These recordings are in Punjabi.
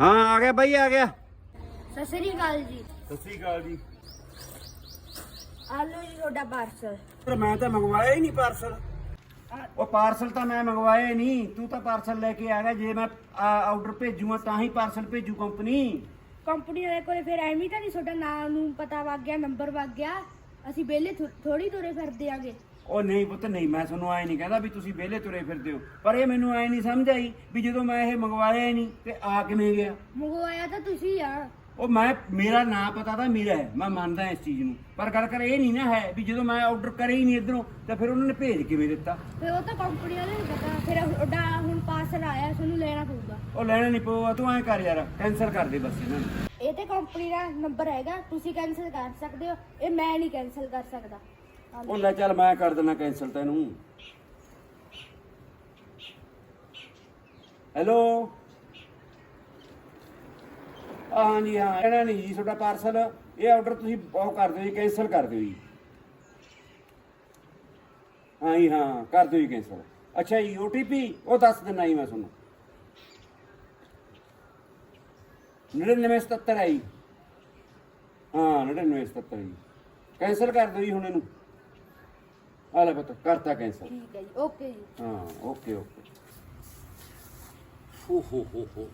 ਹਾਂ ਆ ਗਿਆ ਬਾਈ ਆ ਗਿਆ। ਸਤਿ ਸ੍ਰੀ ਅਕਾਲ ਜੀ। ਸਤਿ ਸ੍ਰੀ ਅਕਾਲ ਜੀ। ਆਲੂ ਜੀ ਤੁਹਾਡਾ ਪਾਰਸਲ ਪਰ ਮੈਂ ਤਾਂ ਮੰਗਵਾਇਆ ਹੀ ਨਹੀਂ ਪਾਰਸਲ ਉਹ ਪਾਰਸਲ ਤਾਂ ਮੈਂ ਮੰਗਵਾਇਆ ਹੀ ਨਹੀਂ ਤੂੰ ਤਾਂ ਪਾਰਸਲ ਲੈ ਕੇ ਆ ਗਿਆ ਜੇ ਮੈਂ ਆਰਡਰ ਭੇਜੂਗਾ ਤਾਂ ਹੀ ਪਾਰਸਲ ਭੇਜੂ ਕੰਪਨੀ ਕੰਪਨੀ ਵਾਲੇ ਕੋਲੇ ਫਿਰ ਐਵੇਂ ਤਾਂ ਨਹੀਂ ਤੁਹਾਡਾ ਨਾਮ ਨੂੰ ਪਤਾ ਵਗ ਗਿਆ ਨੰਬਰ ਵਗ ਗਿਆ। ਅਸੀਂ ਵਿਹਲੇ ਥੋੜੀ ਤੁਰੇ ਫਿਰਦੇ ਆਗੇ। ਉਹ ਨਹੀਂ ਪੁੱਤ ਨਹੀਂ ਮੈਂ ਤੁਹਾਨੂੰ ਐ ਨਹੀਂ ਕਹਿੰਦਾ ਵੀ ਤੁਸੀਂ ਵਿਹਲੇ ਤੁਰੇ ਫਿਰਦੇ ਹੋ। ਪਰ ਇਹ ਮੈਨੂੰ ਐ ਨਹੀਂ ਸਮਝ ਆਈ ਵੀ ਜਦੋਂ ਮੈਂ ਇਹ ਮੰਗਵਾਇਆ ਹੀ ਨਹੀਂ ਤੇ ਆ ਕਿਵੇਂ ਗਿਆ? ਮੰਗਵਾਇਆ ਤਾਂ ਤੁਸੀਂ ਆ। ਉਹ ਮੈਂ ਮੇਰਾ ਨਾਂ ਪਤਾ ਤਾਂ ਮੇਰਾ ਹੈ ਮੈਂ ਮੰਨਦਾ ਇਸ ਚੀਜ਼ ਨੂੰ। ਪਰ ਗੱਲ ਕਰ ਇਹ ਨਹੀਂ ਨਾ ਹੈ ਵੀ ਜਦੋਂ ਮੈਂ ਆਰਡਰ ਕਰੇ ਹੀ ਨਹੀਂ ਇਧਰੋਂ ਤਾਂ ਫਿਰ ਉਹਨਾਂ ਨੇ ਭੇਜ ਕਿਵੇਂ ਦਿੱਤਾ? ਫਿਰ ਉਹ ਤਾਂ ਕੰਪਨੀ ਵਾਲੇ ਨੂੰ ਪਤਾ ਫਿਰ ਤੁਹਾਡਾ ਹੁਣ ਪਾਰਸਲ ਆਇਆ ਤੁਹਾਨੂੰ ਲੈਣਾ ਪਊਗਾ। ਉਹ ਲੈਣਾ ਨਹੀਂ ਪਊਗਾ ਤੂੰ ਐ ਕਰ ਯਾਰ ਕੈਨਸਲ ਕਰ ਦੇ ਬਸ ਇਹਨਾਂ ਨੂੰ। ਇਹ ਤੇ ਕੰਪਨੀ ਦਾ ਨੰਬਰ ਹੈਗਾ ਤੁਸੀਂ ਕੈਨਸਲ ਕਰ ਸਕਦੇ ਹੋ ਇਹ ਮੈਂ ਨਹੀਂ ਕੈਨਸਲ ਕਰ ਸਕਦਾ। ਉਹ ਲੈ ਚੱਲ ਮੈਂ ਕਰ ਦੇਣਾ ਕੈਨਸਲ ਤੈਨੂੰ। ਹੈਲੋ ਆ ਹਾਂਜੀ, ਹਾਂ, ਇਹਨਾਂ ਨਹੀਂ ਜੀ, ਤੁਹਾਡਾ ਪਾਰਸਲ ਇਹ ਆਰਡਰ ਤੁਸੀਂ ਉਹ ਕਰ ਦਿਓ ਜੀ ਕੈਨਸਲ ਕਰ ਦਿਓ ਜੀ। ਹਾਂ ਜੀ ਹਾਂ, ਕਰ ਦਿਓ ਜੀ ਕੈਨਸਲ ਅੱਛਾ ਜੀ OTP ਉਹ ਦੱਸ ਦਿੰਦਾ ਜੀ ਮੈਂ ਤੁਹਾਨੂੰ। 9977 ਹੈ ਜੀ। ਹਾਂ 9977 ਜੀ। ਕੈਨਸਲ ਕਰ ਦਿਓ ਜੀ ਹੁਣ ਇਹਨੂੰ। ਆ ਲੈ ਪੁੱਤ ਕਰਤਾ ਕੈਨਸਲ ਠੀਕ ਹੈ ਜੀ ਓਕੇ ਜੀ। ਹਾਂ ਓਕੇ ਓਕੇ ਹੋ ਹੋ ਹੋ ਹੋ।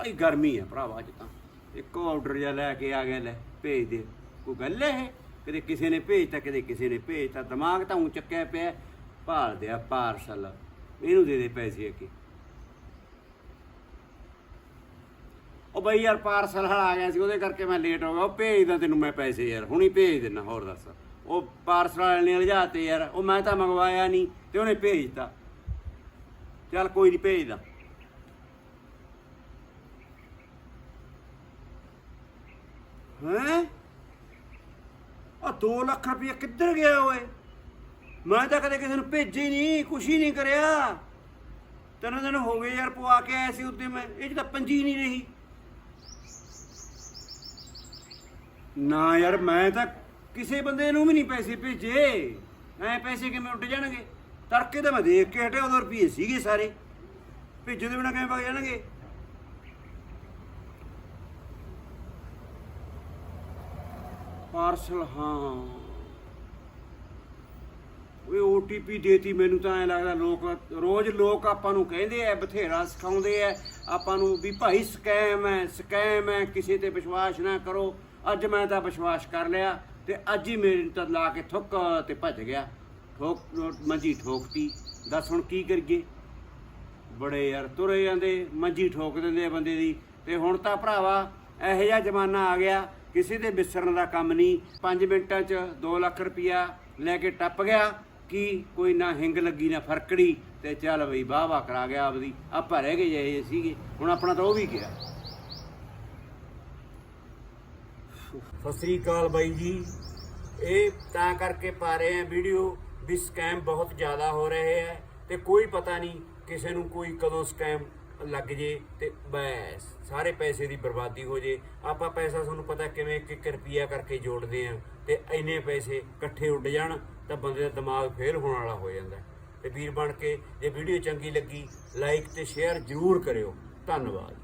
ਆਈ ਗਰਮੀ ਹੈ ਭਰਾਵਾ ਅੱਜ ਤਾਂ। ਇੱਕੋ ਆਰਡਰ ਜਿਹਾ ਲੈ ਕੇ ਆ ਗਿਆ ਲੈ ਭੇਜ ਦੇ। ਕੋਈ ਗੱਲ ਹੈ ਕਦੇ ਕਿਸੇ ਨੇ ਭੇਜਤਾ ਕਦੇ ਕਿਸੇ ਨੇ ਭੇਜਤਾ। ਦਿਮਾਗ ਤਾਂ ਉਂ ਚੱਕਿਆ ਪਿਆ ਭਾਲ ਦਿਆ ਪਾਰਸਲ ਇਹਨੂੰ ਦੇ ਦੇ ਪੈਸੇ ਅੱਗੇ। ਉਹ ਬਈ ਯਾਰ ਪਾਰਸਲ ਹਲ ਆ ਗਿਆ ਸੀ ਉਹਦੇ ਕਰਕੇ ਮੈਂ ਲੇਟ ਹੋ ਗਿਆ। ਉਹ ਭੇਜਦਾ ਤੈਨੂੰ ਮੈਂ ਪੈਸੇ ਯਾਰ। ਹੁਣੀ ਭੇਜ ਦਿੰਦਾ ਹੋਰ ਦੱਸ। ਉਹ ਪਾਰਸਲ ਵਾਲੇ ਨੇ ਲਿਜਾਤੇ ਯਾਰ, ਉਹ ਮੈਂ ਤਾਂ ਮੰਗਵਾਇਆ ਨਹੀਂ ਤੇ ਉਹਨੇ ਭੇਜਤਾ। ਚੱਲ ਕੋਈ ਨਹੀਂ ਭੇਜਦਾ। ਹੈਂ? ਆ 2 ਲੱਖ ਰੁਪਏ ਕਿੱਧਰ ਗਿਆ ਓਏ? ਮੈਂ ਤਾਂ ਕਦੇ ਕਿਸੇ ਨੂੰ ਭੇਜਿਆ ਨਹੀਂ ਕੁਛ ਹੀ ਨਹੀਂ ਕਰਿਆ। ਤਿੰਨ ਦਿਨ ਹੋ ਗਏ ਯਾਰ ਪਵਾ ਕੇ ਆਇਆ ਸੀ ਉੱਤੇ ਮੈਂ, ਇਹ 'ਚ ਤਾਂ ਪੰਜੀ ਨਹੀਂ ਰਹੀ। ਨਾ ਯਾਰ, ਮੈਂ ਤਾਂ ਕਿਸੇ ਬੰਦੇ ਨੂੰ ਵੀ ਨਹੀਂ ਪੈਸੇ ਭੇਜੇ। ਐ ਪੈਸੇ ਕਿਵੇਂ ਉੱਡ ਜਾਣਗੇ? ਤੜਕੇ ਤਾਂ ਮੈਂ ਦੇਖ ਕੇ ਹਟਿਆ, ਉਦੋਂ ਰੁਪਏ ਸੀਗੇ ਸਾਰੇ। ਭੇਜੇ ਦੇ ਬਿਨਾ ਕਿਵੇਂ ਵਗ ਜਾਣਗੇ? ਪਾਰਸਲ, ਹਾਂ। ਉਹ OTP ਦੇਤੀ ਮੈਨੂੰ ਤਾਂ ਐ ਲੱਗਦਾ ਲੋਕ, ਰੋਜ਼ ਲੋਕ ਆਪਾਂ ਨੂੰ ਕਹਿੰਦੇ ਆ ਬਥੇਰਾ ਸਿਖਾਉਂਦੇ ਆ ਆਪਾਂ ਨੂੰ ਵੀ ਭਾਈ ਸਕੈਮ ਹੈ ਸਕੈਮ ਹੈ ਕਿਸੇ ਤੇ ਵਿਸ਼ਵਾਸ ਨਾ ਕਰੋ। ਅੱਜ ਮੈਂ ਤਾਂ ਵਿਸ਼ਵਾਸ ਕਰ ਲਿਆ। ਤੇ ਅੱਜ ਹੀ ਮੇਰੇ ਤਾਂ ਲਾ ਕੇ ਥੁੱਕ ਤੇ ਭੱਜ ਗਿਆ। ਠੋਕ, ਮੰਜੀ ਠੋਕਤੀ। ਦੱਸ ਹੁਣ ਕੀ ਕਰੀਏ? ਬੜੇ ਯਾਰ ਤੁਰੇ ਜਾਂਦੇ, ਮੰਜੀ ਠੋਕ ਦਿੰਦੇ ਆ ਬੰਦੇ ਦੀ। ਤੇ ਹੁਣ ਤਾਂ ਭਰਾਵਾ, ਇਹੋ ਜਿਹਾ ਜ਼ਮਾਨਾ ਆ ਗਿਆ, ਕਿਸੇ ਦੇ ਵਿਸਰਨ ਦਾ ਕੰਮ ਨਹੀਂ। 5 ਮਿੰਟਾਂ 'ਚ 2 ਲੱਖ ਰੁਪਇਆ ਲੈ ਕੇ ਟੱਪ ਗਿਆ। ਕਿ ਕੋਈ ਨਾ ਹਿੰਗ ਲੱਗੀ, ਨਾ ਫਰਕੜੀ, ਤੇ ਚੱਲ ਬਈ ਵਾਹ ਵਾਹ ਕਰਾ ਗਿਆ ਆਪਦੀ। ਆਪਾਂ ਰਹਿ ਗਏ ਜੇ ਸੀਗੇ। ਹੁਣ ਆਪਣਾ ਤਾਂ ਉਹ ਵੀ ਗਿਆ। ਸਤਿ ਸ੍ਰੀ ਅਕਾਲ ਬਾਈ ਜੀ। ਇਹ ਤਾਂ ਕਰਕੇ ਪਾ ਰਹੇ ਆ ਵੀਡੀਓ ਵੀ ਸਕੈਮ ਬਹੁਤ ਜ਼ਿਆਦਾ ਹੋ ਰਹੇ ਹੈ ਤੇ ਕੋਈ ਪਤਾ ਨਹੀਂ ਕਿਸੇ ਨੂੰ ਕੋਈ ਕਦੋਂ ਸਕੈਮ ਲੱਗ ਜੇ ਤੇ ਬਸ, ਸਾਰੇ ਪੈਸੇ ਦੀ ਬਰਬਾਦੀ ਹੋ ਜੇ। ਆਪਾਂ ਪੈਸਾ ਤੁਹਾਨੂੰ ਪਤਾ ਕਿਵੇਂ ਇੱਕ ਇੱਕ ਰੁਪਿਆ ਕਰਕੇ ਜੋੜਦੇ ਆ ਤੇ ਇੰਨੇ ਪੈਸੇ ਇਕੱਠੇ ਉੱਡ ਜਾਣ ਤਾਂ ਬੰਦੇ ਦਾ ਦਿਮਾਗ ਫੇਲ ਹੋਣ ਵਾਲਾ ਹੋ ਜਾਂਦਾ ਹੈ। ਤੇ ਵੀਰ ਬਣ ਕੇ ਇਹ ਵੀਡੀਓ ਚੰਗੀ ਲੱਗੀ ਲਾਈਕ ਤੇ ਸ਼ੇਅਰ ਜ਼ਰੂਰ ਕਰਿਓ। ਧੰਨਵਾਦ।